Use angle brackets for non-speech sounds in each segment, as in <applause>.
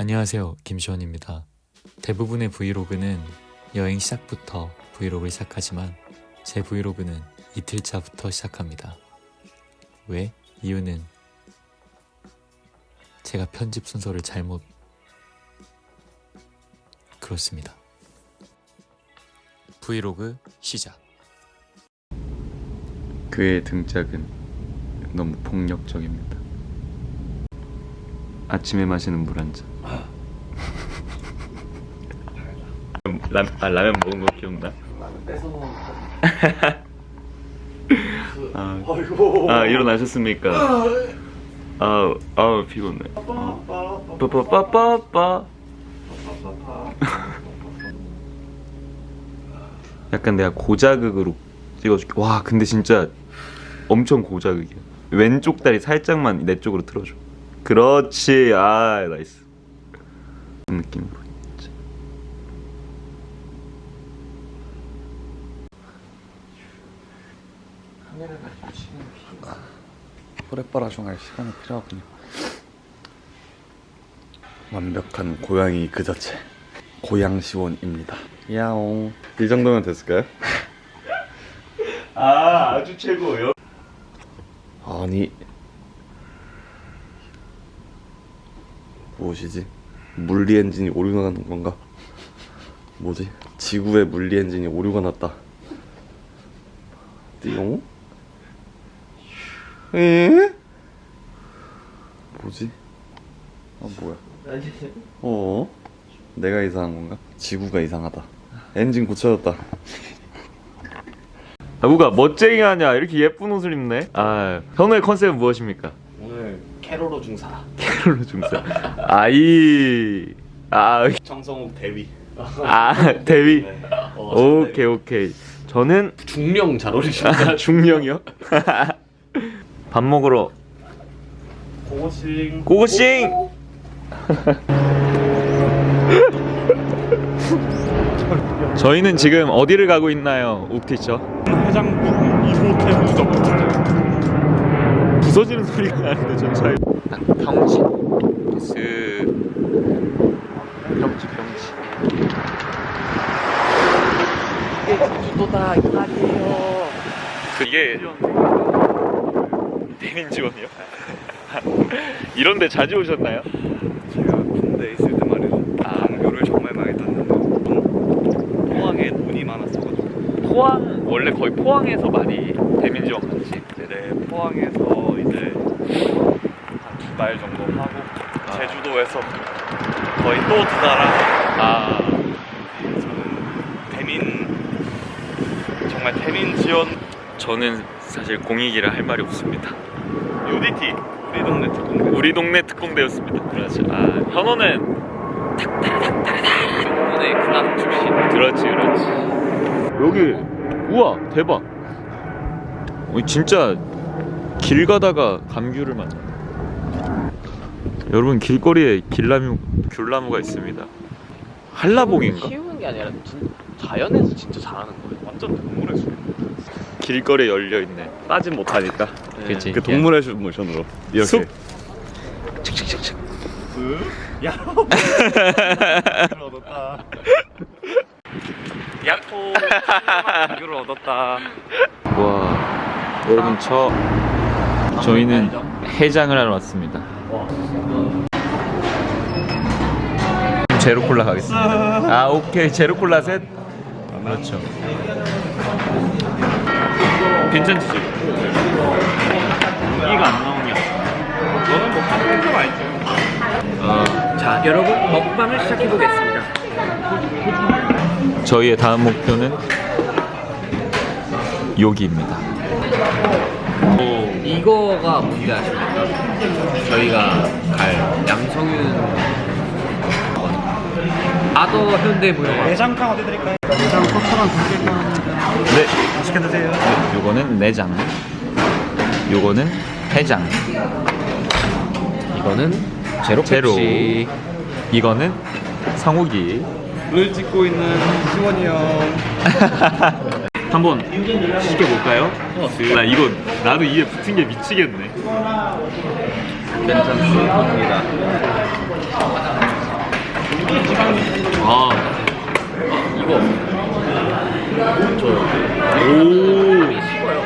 안녕하세요. 김시원입니다. 대부분의 브이로그는 여행 시작부터 브이로그를 시작하지만 제 브이로그는 이틀차부터 시작합니다. 왜? 이유는 제가 편집 순서를 잘못 그렇습니다. 브이로그 시작. 그의 등짝은 너무 폭력적입니다. 아침에 마시는 물 한 잔. 라, 아, 라면 먹은 거 기억나? 아, <laughs> 아 일어나셨습니까? 아, 아 피곤해. 빠빠빠빠빠. 약간 내가 고자극으로 찍어줄게. 와, 근데 진짜 엄청 고자극이야. 왼쪽 다리 살짝만 내 쪽으로 틀어줘. 그렇지. 아, 나이스. 그 느낌으로. 포레빠라숑 할 시간이 필요하군요. 완벽한 고양이 그 자체. 고양시원입니다. 야옹. 이 정도면 됐을까요? <laughs> 아, 아주 최고예요. 아니. 무엇이지? 물리 엔진이 오류가 나는 건가? 뭐지? 지구의 물리 엔진이 오류가 났다. 띠용? 에? 뭐지? 아 뭐야? 어? 내가 이상한 건가? 지구가 이상하다. 엔진 고쳐졌다. 아구가 멋쟁이 하냐? 이렇게 예쁜 옷을 입네. 아, 현우의 컨셉은 무엇입니까? 오늘 캐로로 중사 캐롤로 중사. 아이. 아, 정성욱 대위 아, 대위. 어, 오케이, 오케이. 저는 중령 잘 어울리십니다 <laughs> 중령이요? 밥 먹으러 고고싱 고고싱! <laughs> 저희는 지금 어디를 가고 있나요, 옥티처? 해장국 2호템 무적 부서지는 소리가 나는데 전 잘. 평지. 스. 평지 평지. 이게 제주도다 이 말이에요 그게 대민지원이요? 이런데 자주 오셨나요? 제가 군대에 있을 때 말이죠. 강교를 정말 많이 탔는데 포항에 눈이 많았어가지고 포항 원래 거의 포항에서 많이 대민지원 갔지. 네, 포항에서 이제 한 두 달 정도 하고 제주도에서 거의 또 두 달 하고 아 저는 대민 정말 대민 지원 저는 사실 공익이라 할 말이 없습니다. UDT 우리 동네 특공대 우리 동네 특공대였습니다. 그렇지. 아 현호는 오늘 군함 출신 그렇지 그렇지. 여기 우와 대박. 어, 진짜 길 가다가 감귤을 만나. 여러분 길거리에 길나무 귤나무가 있습니다. 한라봉인가? 키우는 게 아니라 진, 자연에서 진짜 자라는 거예요 완전 동물의 숲. 길거리에 열려 있네. 빠진 못하니까. 그렇지. 그 동물의 숲 모션으로 이렇게 숲? 야 얻었다 야호. 감귤을 얻었다 와 여러분 저 저희는 해장을 하러 왔습니다. 제로 콜라 가겠습니다. 아 오케이 제로 콜라 셋. 그렇죠. 괜찮지 지금? 이가 안 나오면 너는 뭐 하는 거 알죠 자 여러분 먹방을 시작해 보겠습니다 저희의 다음 목표는 여기입니다. 이거가 뭔지 아십니까? 저희가 갈 양성윤 아더 현대 무용학 내장탕 어디 드릴까요? 네. 맛있게 드세요. 네, 요거는 내장. 요거는 해장. 이거는 제로 제로. 펩시 이거는 성욱이. 를 찍고 있는 시원이 형 <laughs> 한번 시켜 볼까요? 나 이거 나도 이에 붙은 게 미치겠네. 괜찮습니다 아, 이거 오. 식어요.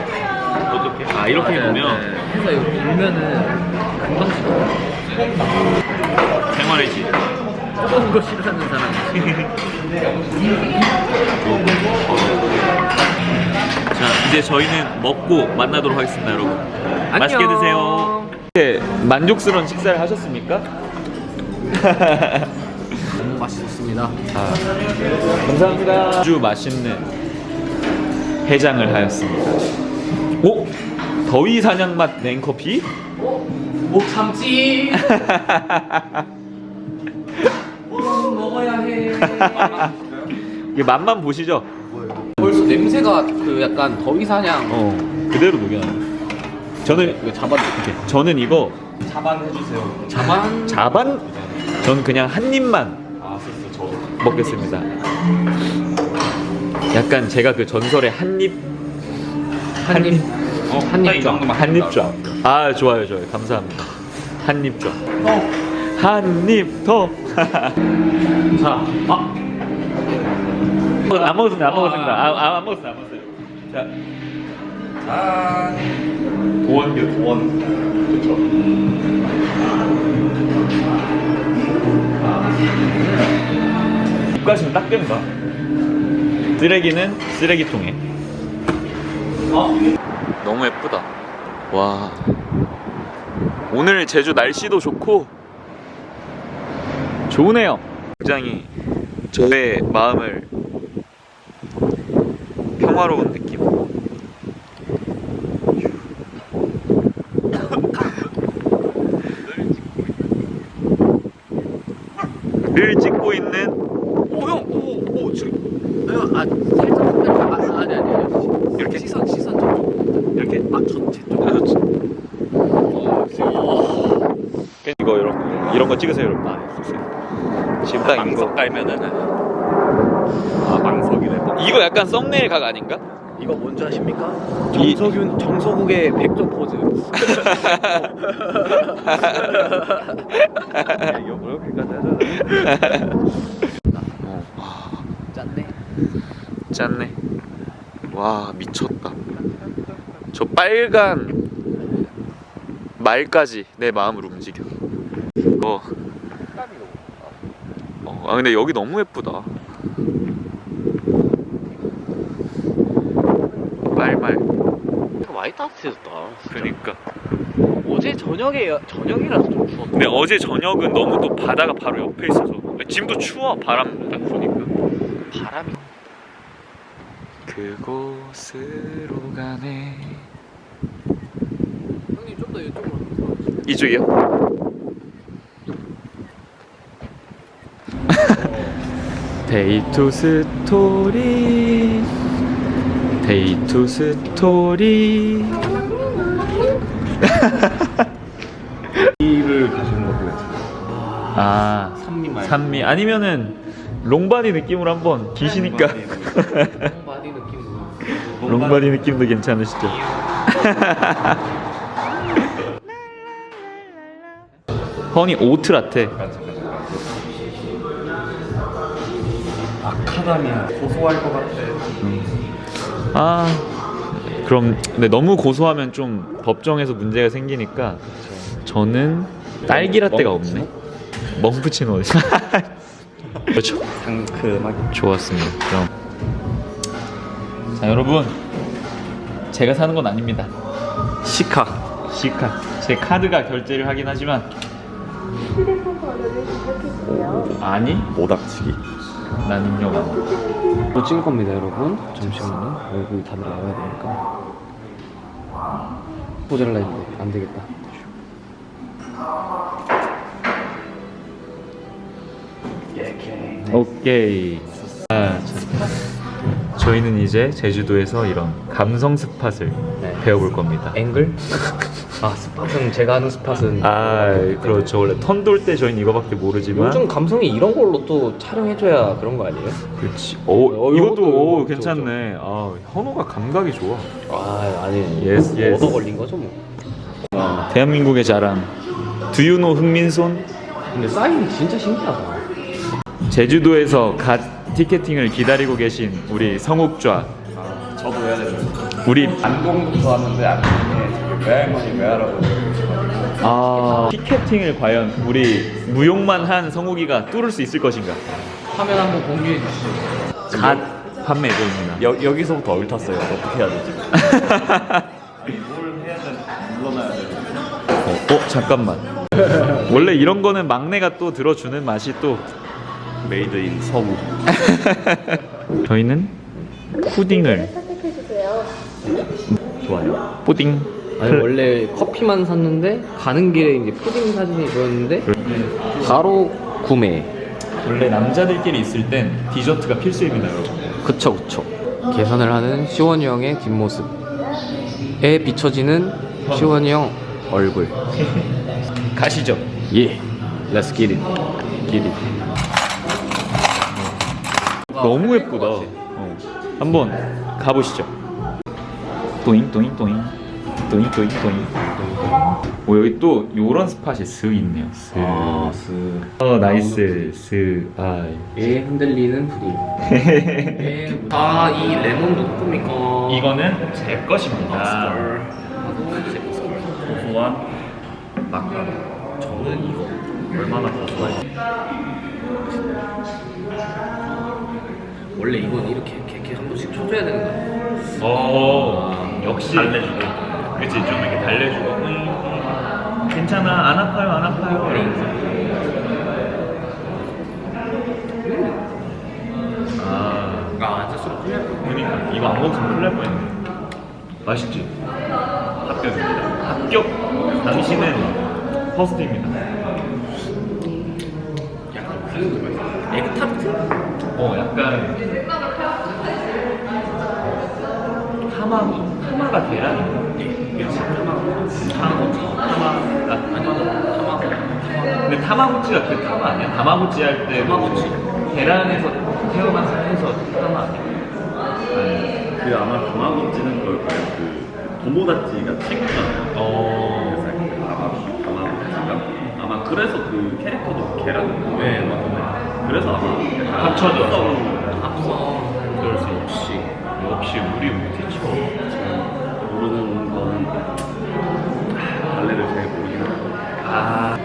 어떻게? 아 이렇게 보면 해서 이거 불면은 금방 식어. 생활이지. 뜨거운 거 싫어하는 사람. 자 이제 저희는 먹고 만나도록 하겠습니다, 여러분. 맛있게 드세요. 네, 만족스러운 식사를 하셨습니까? <laughs> 너무 맛있었습니다. 감사합니다. 아주 맛있는 해장을 하였습니다. 오? 더위 사냥 맛 냉커피? 못 참지. <laughs> 먹어야 해. 이게 맛만 보시죠. 벌써 냄새가 그 약간 더위 사냥 어 그대로 녹여놔요. 저는 이거 잡아 저는 이거 자반 자반 저는 그냥 한 입만 먹겠습니다. 약간 제가 그 전설의 한입 한입 어, 한입 한입좌. 아 좋아요 좋아요 감사합니다. 한입좌. 한입 더. <laughs> 자, 아. 안 먹었습니다. 안 먹었습니다. 아, 아, 안 먹었어요. 안 먹었어요. 자, 도원교 도원. 그렇죠. 입가심 딱 된다. 쓰레기는 쓰레기통에. 너무 예쁘다. 와. 오늘 제주 날씨도 좋고 좋으네요. 굉장히 저의 마음을 평화로운 느낌. 를 찍고 있는 오형오오 지금 아 살짝 아, 아니 아니 아니 이렇게? 시선 시선 좀 이렇게 아, 전체 좀 아, 좋지. 이거 이런 거 거 찍으세요, 여러분. 지금 딱 이거 깔면은 아 망석이네. 이거 약간 썸네일 각 아닌가? 이거 뭔지 아십니까? 이- 정석윤 <laughs> 정석욱의 백조 포즈 <laughs> 이렇게까지 하잖아. 짠네 짠네. 와 미쳤다. 저 빨간 말까지 내 마음을 움직여. 어. 어, 아 근데 여기 너무 예쁘다. 말말. 많이 따뜻해졌다 그러니까. 어제 저녁에 저녁이라서 좀 추웠다 근데 어제 저녁은 너무 또 바다가 바로 옆에 있어서 지금도 추워 바람 딱 부니까. 바람이 그곳으로 가네. 형님 좀 더 이쪽으로 이쪽이요? 데이 투 스토리. 데이 투 스토리. 이를 가시는 것도 아 산미 말고 산미. 아니면은 롱바디 느낌으로 한번 기시니까. 바디 느낌으로 <laughs> 롱바디 느낌도 괜찮으시죠? <laughs> 허니 오트 라테. 아 카다미아 고소할 것 같아. 아 그럼 근데 너무 고소하면 좀 법정에서 문제가 생기니까 저는 딸기 라떼가 없네. 멍푸치노 <laughs> 그렇죠? 상큼하게. 좋았습니다. 그럼. 자 여러분. 제가 사는 건 아닙니다. 시카. 시카. 제 카드가 결제를 하긴 하지만 휴대폰 번호를 입력해주세요. 아니? 모닥치기. 난 해. 뭐 찍을 겁니다 여러분 잠시만요 얼굴 다 나와야 되니까 모자랄라 했는데 안 되겠다 오케이. 아, 자, 저희는 이제 제주도에서 이런 감성 스팟을 네. 배워볼 겁니다. 앵글? <laughs> 아 스팟은 제가 아는 스팟은 아, 그렇죠. 원래 턴 돌 때 저희는 이거밖에 모르지만. 요즘 감성이 이런 걸로 또 촬영해줘야 그런 거 아니에요? 그렇지. 오, 어, 이것도 이것도, 오, 이것도 괜찮네. 아, 현호가 감각이 좋아. 아 아니 예스, 예스. 얻어 걸린 거죠 뭐 대한민국의 자랑. 두유노 흥민손. 근데 사인 진짜 신기하다 제주도에서 갓 티켓팅을 기다리고 계신 우리 성욱좌. 우리 안동부터 하는데 안동에 저기 외할머니 외할아버지 아 티켓팅을 과연 우리 무용만 한 성욱이가 뚫을 수 있을 것인가 화면 한번 공개해 주시죠. 갓 판매 예정입니다 여, 여기서부터 얼탔어요. 어떻게 해야 되지? 뭘 해야 되지? 물러나야 되지? 어, 어 잠깐만 원래 이런 거는 막내가 또 들어주는 맛이 또 메이드 인 서부. <laughs> 저희는 푸딩을. 좋아요 푸딩 아니 원래 커피만 샀는데 가는 길에 이제 푸딩 사진이 보였는데 바로 구매. 원래 남자들끼리 있을 땐 디저트가 필수입니다 여러분 그쵸 그쵸. 계산을 하는 시원이 형의 뒷모습에 비춰지는 시원이 형 얼굴. <laughs> 가시죠 예. Let's get it. 길이 너무 예쁘다 어. 한번 가보시죠 또잉 또잉 또잉 또잉 또잉 또잉 오 여기 또 요런 스팟이 슥 있네요 슥. 아, 스. 어 나이스 슥 <laughs> 아. 예 흔들리는 푸딩. 예. 아이 레몬 누굽니까? 이거는 제 것입니다 고소한 마카롱. 저는 이거. 얼마나 고소한지. 원래 이건 이렇게, 이렇게 한 번씩 쳐줘야 되는 거야. 어 역시 달래주고. 그치 좀 이렇게 달래주고 음, 음, 괜찮아 안 아파요 안 아파요 이러면서 아 아 앉을수록 풀릴 거. 그러니까 이거 안 먹었으면 큰일 날 뻔했네 맛있지? 합격입니다 합격 당신은 퍼스트입니다 약간 그 에그타르트? 어 약간 타마 타마가 계란인가? 그치 타마 타마 타마 아 타마 근데 타마고치가 그 타마 아니야? 타마고치 할때 타마고치. 계란에서 태어난 살에서 타마 아니야? 아니. 그 아마 가마고찌는 그걸 거예요. 그 도모다찌가 친구잖아요. 어 아마 가마고찌가 아마 그래서 그 캐릭터도 계란. 네 맞아요. 그래서 아마 합쳐져서. 앞서 그럴 수 역시 역시 우리 우티처 아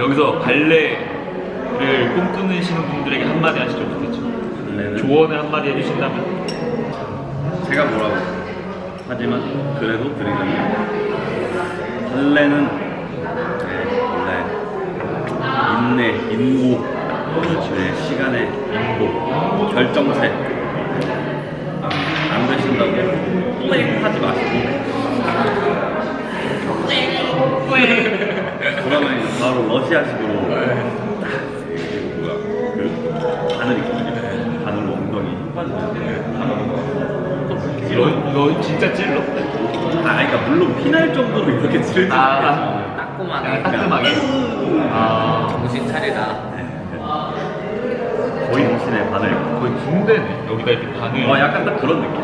여기서 발레를 꿈꾸시는 분들에게 한마디 하시죠 발레는 조언을 한마디 해주신다면. 제가 뭐라고? 하지만 그래도 드리자면 발레는 네, 원래 인내, 인고, 네, 시간의 인고, 결정체 아, 안 되신다고 뿌잉 하지 마시고 그러면 이제 바로 러시아식으로 그 뭐야 그 바늘 있거든요. 바늘로 엉덩이 힘 빠지면 너, 너 진짜 찔러? 아, 그러니까 물론 피날 정도로 이렇게 칠지 아, 따끔하게. 따끔하게? 아. 정신 차리다. 거의 정신의 바늘. 거의 군대네. 여기다 이렇게 반을 어, 약간 딱 그런 느낌.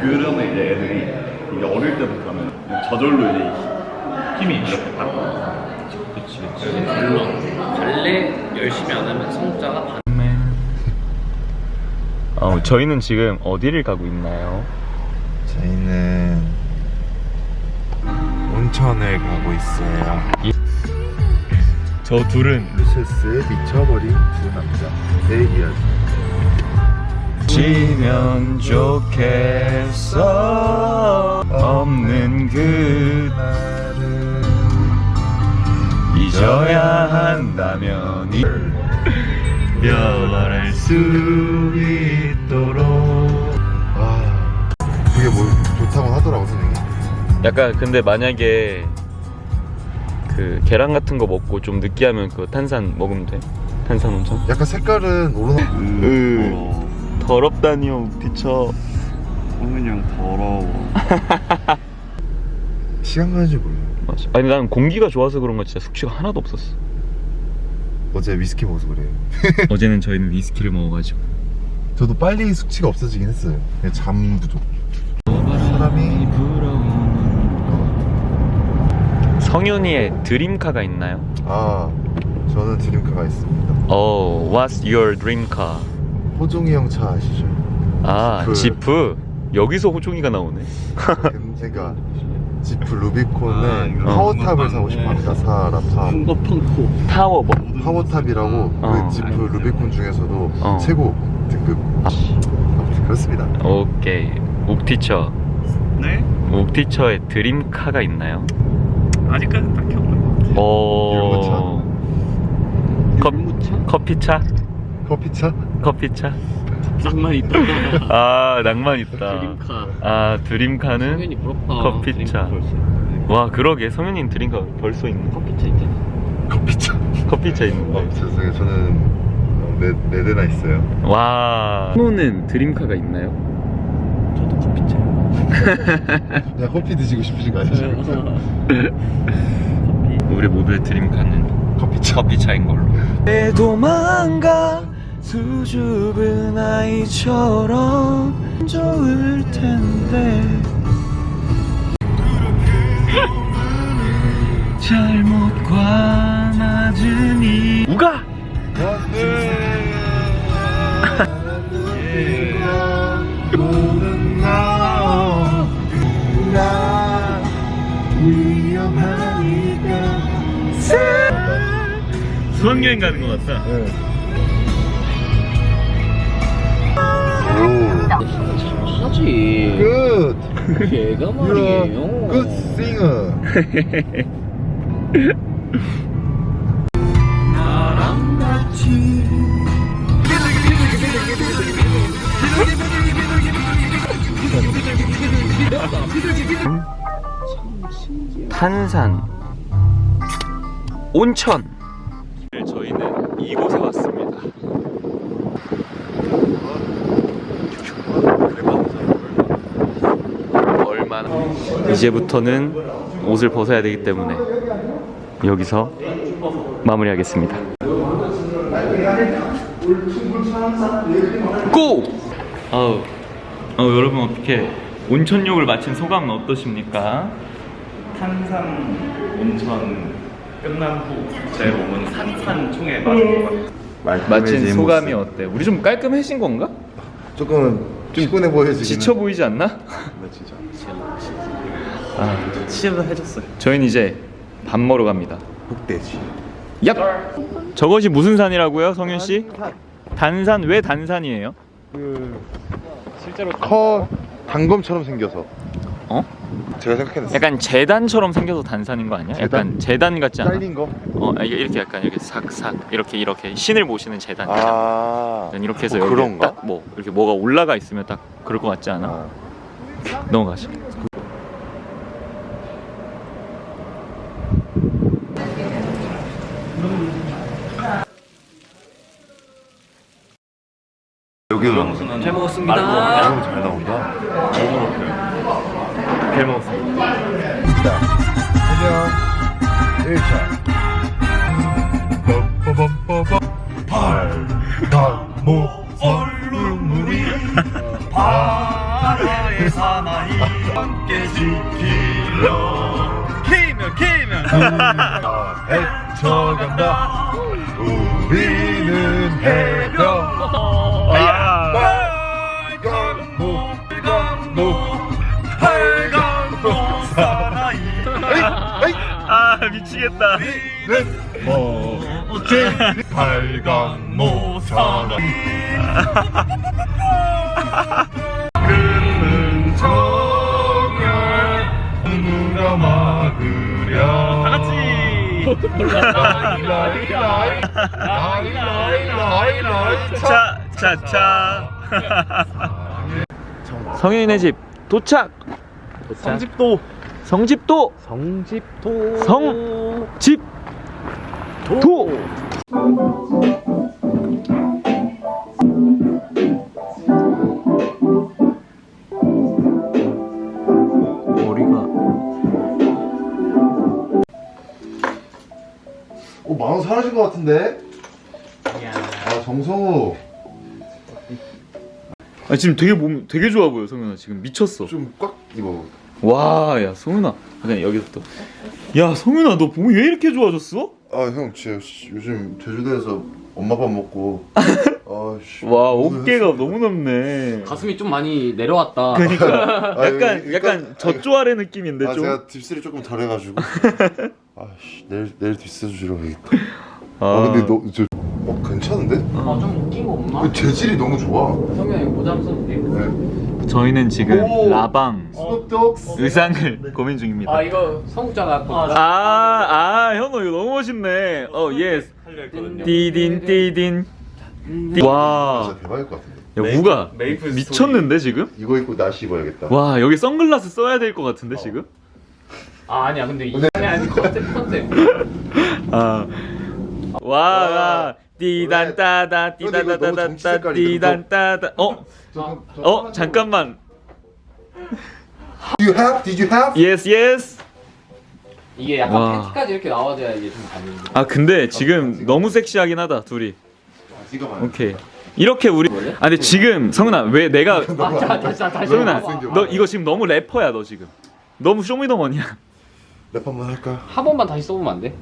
그러면 이제 애들이 이게 어릴 때부터 하면 저절로 이제 힘이 이렇게 물론 발레 열심히 안 하면 성자가 반. 어, 저희는 지금 어디를 가고 있나요? 저희는 온천을 가고 있어요. 저 둘은 루세스의 미쳐버린 두 남자의 이야기. 지면 좋겠어 없는 그 말은 잊어야 한다면 이- 변할 수 있도록 아 그게 뭐 좋다고 하더라고 선생님. 약간 근데 만약에 그 계란 같은 거 먹고 좀 느끼하면 그 탄산 먹으면 돼 탄산 온천 약간 색깔은 오르나. 으 더럽다니요 티처 성민이 형 더러워. <laughs> 시간 가는 줄 몰라요. 맞아 아니 난 공기가 좋아서 그런 거 진짜 숙취가 하나도 없었어 어제 위스키 먹어서 그래요. <laughs> 어제는 저희는 위스키를 먹어가지고 저도 빨리 숙취가 없어지긴 했어요. 그냥 잠 부족. 사람이 성윤이의 드림카가 있나요? 아 저는 드림카가 있습니다. 어, what's your dream car? 호종이 형 차 아시죠? 아, 지프. 지프. 여기서 호종이가 나오네. 그러니까 지프 루비콘의 아, 파워탑을 사고 싶어 합니다. 사람 탑. 거 펑코. 타워 뭐? 파워탑이라고 어. 그 지프 루비콘 중에서도 어. 최고 등급. 아무튼 그렇습니다. 오케이. 옥티처. 네? 옥티처에 드림카가 있나요? 아직까지 딱히 없는 것 같아요. 어. 컵, 커피차? 커피차? 커피차? 낭만 있다. 아, 낭만 있다. 드림카. 아, 드림카는 성현이 부럽다. 커피차. 와, 그러게. 성현이는 드림카 벌써 있네. 커피차 있잖아. 커피차. 커피차 있는 어, 죄송해요. 저는 어, 네, 네 대나 있어요. 와. 노는 드림카가 있나요? 저도 커피차. <laughs> 그냥 커피 드시고 싶으신 거 아니죠? 우리 모두의 드림카는 커피차. 커피차인 걸로. 도망가 수줍은 아이처럼 좋을 텐데 <laughs> 잘못과 낮음이 우가 <laughs> 수학여행 가는 것 같다. 오. 하지. 끝. 걔가 You're 말이에요. good singer. 탄산 온천 저희는 이곳에 왔습니다 얼마나 이제부터는 옷을 벗어야 되기 때문에 여기서 마무리하겠습니다 고! 아우 어, 여러분 어떻게 온천욕을 마친 소감은 어떠십니까? 탄산 온천 끝난 후 제 몸은 산산총에 맞은 것 같아요. 마친 소감이 어때? 우리 좀 깔끔해진 건가? 조금 피곤해 보여지긴 지쳐 보이지 않나? 한데, 진짜. 아, 치료도 해줬어요. 저희는 이제 밥 먹으러 갑니다. 흑돼지. 얍! 저것이 무슨 산이라고요, 성윤 씨? 단산 왜 단산이에요? 그 실제로 커 단검처럼 생겨서. 어? 제가 생각했는데. 약간 재단처럼 생겨서 단산인 거 아니야? 약간 재단 같지 않아? 잘린 거? 어, 이게 이렇게 약간 이렇게 삭삭 이렇게 이렇게 신을 모시는 재단. 아. 약간 이렇게 해서 뭐 여기 그런가? 딱뭐 이렇게 뭐가 올라가 있으면 딱 그럴 것 같지 않아? 아. 넘어가죠. 빨강목 빨강목 사나이. 아 미치겠다. 는 어제 발광모 사나이. 끓는 정열 누가 막으랴. 라이 라이라이라이라이 차, 차, 차. 성윤이네 집 도착. 성집도 성집도 성집도. 성 집 도. 머리가 어, 만원 사라진 것 같은데? 아, 정성우. 아 지금 되게 몸 되게 좋아 보여 성윤아 지금 미쳤어. 좀 꽉 입어. 와, 야, 성윤아. 그냥 여기서부터. 야, 성윤아, 너 몸이 왜 이렇게 좋아졌어? 아 형 진짜 씨, 요즘 제주도에서 엄마 밥 먹고 <laughs> 아씨 와 어깨가 너무 높네. 가슴이 좀 많이 내려왔다. 그러니까 <laughs> 아, 약간 약간 젖조 아래 느낌인데 아 좀. 제가 딥스를 조금 덜해가지고 <laughs> 아씨 내일 내일 딥스 주러 가겠다 아, 아 근데 너저 어, 괜찮은데? 아, 좀 웃긴 거 없나? 그 재질이 너무 좋아 성현이 모자 한번 써도 돼? 네. 저희는 지금 오. 라방 스눕독 의상을 고민 중입니다. 아 이거 성욱자가 또 아, 아, 현호 이거 너무 멋있네. 어, 예스. 있거든요. 띠딘, 띠딘. 띠- 와. 진짜 대박일 것 같은데 야, 무가 메이플 미쳤는데, 지금? 이거 입고 나시 입어야겠다 와, 여기 선글라스 써야 될 것 같은데, 지금? 아 아니야 근데 이게 아니 아니 컨셉 컨셉 아. 와, 와. 띠단, 따다, 근데 이거 너무 정치 띠다다다다, 색깔이 띠단, 따다. 어? 저, 저, 어? 잠깐만. Do you have? Did you have? 예스, 예스. 이게 약간 와. 팬티까지 이렇게 나와줘야 이게 좀 가는 아, 근데 지금 너무 섹시하긴 하다, 둘이. 네가 말해 오케이. 이렇게 우리. 아, 근데 지금, 성은아, 왜 내가. <laughs> 아 자, 다시 다시 성은아, 못생겨. 너 이거 지금 너무 래퍼야, 너 지금. 너무 쇼미더머니야. 랩 한번 할까? 한 번만 다시 써보면 안 돼?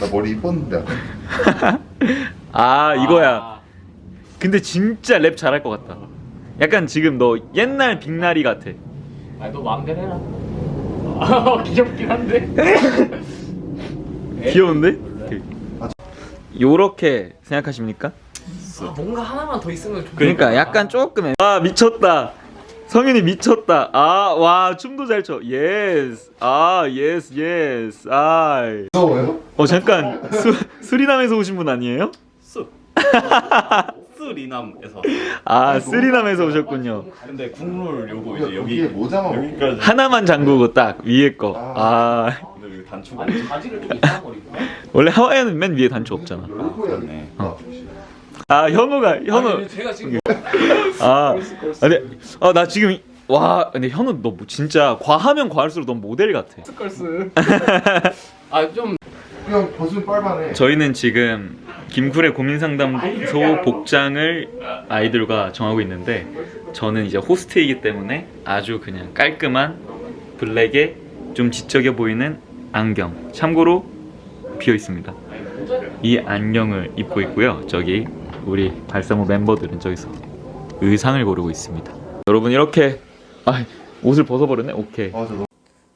나 머리 이뻤는데. <laughs> 아, 이거야. 아, 근데 진짜 랩 잘할 것 같다. 약간 지금 너 옛날 빅나리 같아. 아니 너 마음대로 해라 아, <laughs> 귀엽긴 한데 <laughs> 귀여운데? 오케이. 요렇게 생각하십니까? 아, 뭔가 하나만 더 있으면 좋겠다 그러니까 약간 조금 애- 아 미쳤다. 성윤이 미쳤다. 아 와 춤도 잘 춰. 예스. 아 예스 예스. 아. 무서워요? 어 잠깐 수, 수리남에서 오신 분 아니에요? 스리남에서. <laughs> 아 수리남에서 오셨군요. 근데 국룰 요거 이제 여기 모자만 먹고 여기까지. 하나만 잠그고 딱 위에 거. 아 근데 여기 단추가. 아니 바지를 좀 이상거리고 원래 하와이는 맨 위에 단추 없잖아. 열고 해야 돼 네. 아, 아 현우가 현우 아니, 제가 지금 <laughs> 아 근데 아나 지금 이- 와 근데 현우 너 뭐 진짜 과하면 과할수록 넌 모델 같아. <laughs> 걸스 <laughs> 아좀 그냥 벗으면 빨만해 저희는 지금 김쿨의 고민 상담소 복장을 아이들과 정하고 있는데 저는 이제 호스트이기 때문에 아주 그냥 깔끔한 블랙에 좀 지적해 보이는 안경. 참고로 비어 있습니다. 이 안경을 입고 있고요. 저기 우리 발사모 멤버들은 저기서 의상을 고르고 있습니다. 여러분 이렇게 아 옷을 벗어버렸네. 오케이. 아,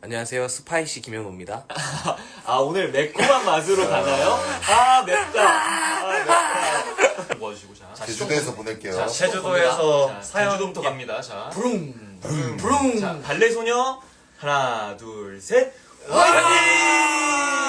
안녕하세요 스파이시 김현우입니다 <laughs> 아 오늘 매콤한 맛으로 가나요? 아 맵다. 아 맵다. 모아주시고 자, 제주도에서 보낼게요 자, 제주도에서 자, 사연 제주도부터 갑니다 자 부릉. 부릉 자 발레 소녀 하나 둘 셋 화이팅